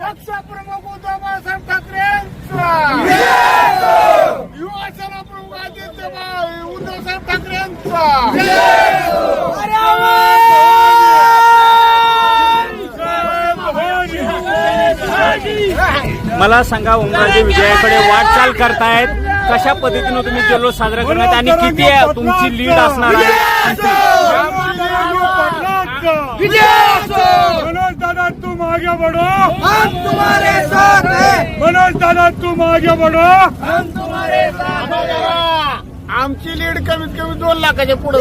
पक्षप्रमुख उद्धव बाळासाहेब युवासेना प्रमुख आदित्य मला सांगा उमराजे विजयाकडे वाटचाल करतायत. कशा पद्धतीनं तुम्ही जल्लोष साजरा करणार आणि किती आहे तुमची लीड असणार आहे? आगे बढ़ो. हम तुम्हारे साथ हैं। मनोज दादा तुम आगे बढ़ो. हम तुम्हारे साथ आमची लीड कमीत कमी दोन लाखाच्या पुढे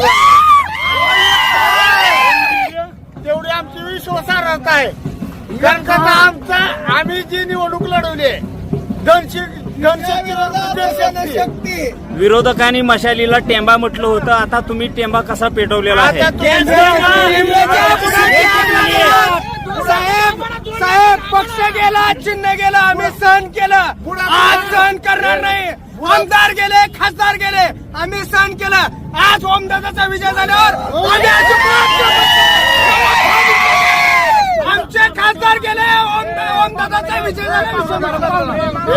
तेवढी आमची विश्वासार्हता आहे. कारण का आमचा आम्ही जी निवडणूक लढवली आहे धनशक्ती धनशक्ती विरोधकांनी मशालीला टेंबा म्हटलं होतं आता तुम्ही टेंबा कसा पेटवलेला आहे? गेला चिन्ह गेला आम्ही सहन केलं. आज सहन करणार नाही. आमदार गेले खासदार गेले आम्ही सहन केलं. आज ओमदादाचा विजय झाल्यावर आमचे खासदार गेले ओम- ओमदादाचा विजय झाला